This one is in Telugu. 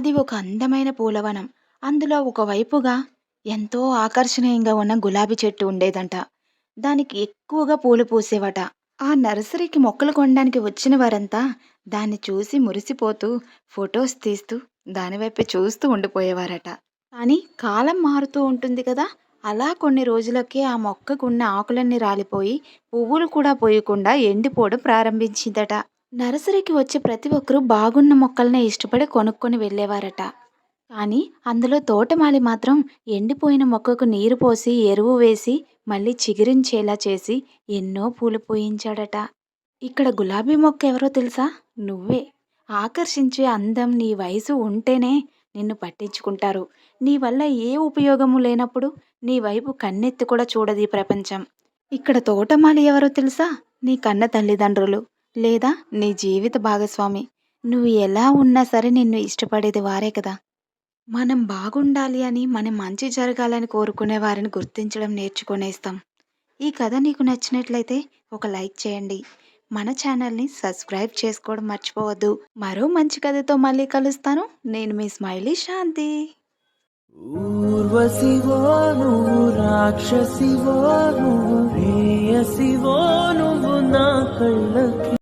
అది ఒక అందమైన పూలవనం. అందులో ఒకవైపుగా ఎంతో ఆకర్షణీయంగా ఉన్న గులాబీ చెట్టు ఉండేదంట. దానికి ఎక్కువగా పూలు పూసేవట. ఆ నర్సరీకి మొక్కలు కొనడానికి వచ్చిన వారంతా దాన్ని చూసి మురిసిపోతూ ఫొటోస్ తీస్తూ దానివైపే చూస్తూ ఉండిపోయేవారట. కానీ కాలం మారుతూ ఉంటుంది కదా! అలా కొన్ని రోజులకే ఆ మొక్కకున్న ఆకులన్నీ రాలిపోయి పువ్వులు కూడా పోయకుండా ఎండిపోవడం ప్రారంభించిందట. నర్సరీకి వచ్చే ప్రతి ఒక్కరూ బాగున్న మొక్కలనే ఇష్టపడి కొనుక్కొని వెళ్ళేవారట. కానీ అందులో తోటమాలి మాత్రం ఎండిపోయిన మొక్కకు నీరు పోసి, ఎరువు వేసి మళ్ళీ చిగురించేలా చేసి ఎన్నో పూలు పూయించాడట. ఇక్కడ గులాబీ మొక్క ఎవరో తెలుసా? నువ్వే. ఆకర్షించే అందం నీ వయసు ఉంటేనే నిన్ను పట్టించుకుంటారు. నీ వల్ల ఏ ఉపయోగము లేనప్పుడు నీ వైపు కన్నెత్తి కూడా చూడదు ఈ ప్రపంచం. ఇక్కడ తోటమాలి ఎవరో తెలుసా? నీ కన్న తల్లిదండ్రులు లేదా నీ జీవిత భాగస్వామి. నువ్వు ఎలా ఉన్నా సరే నిన్ను ఇష్టపడేది వారే కదా! మనం బాగుండాలి అని, మనం మంచి జరగాలని కోరుకునే వారిని గుర్తించడం నేర్చుకునేస్తాం. ఈ కథ నీకు నచ్చినట్లయితే ఒక లైక్ చేయండి. మన ఛానల్‌ని సబ్స్క్రైబ్ చేసుకోవడం మర్చిపోవద్దు. మరో మంచి కథతో మళ్ళీ కలుస్తాను. నేను మీ స్మైలీ శాంతి. ఊర్వశివో నువ్వు రాక్షసివో నా కళ్ళకి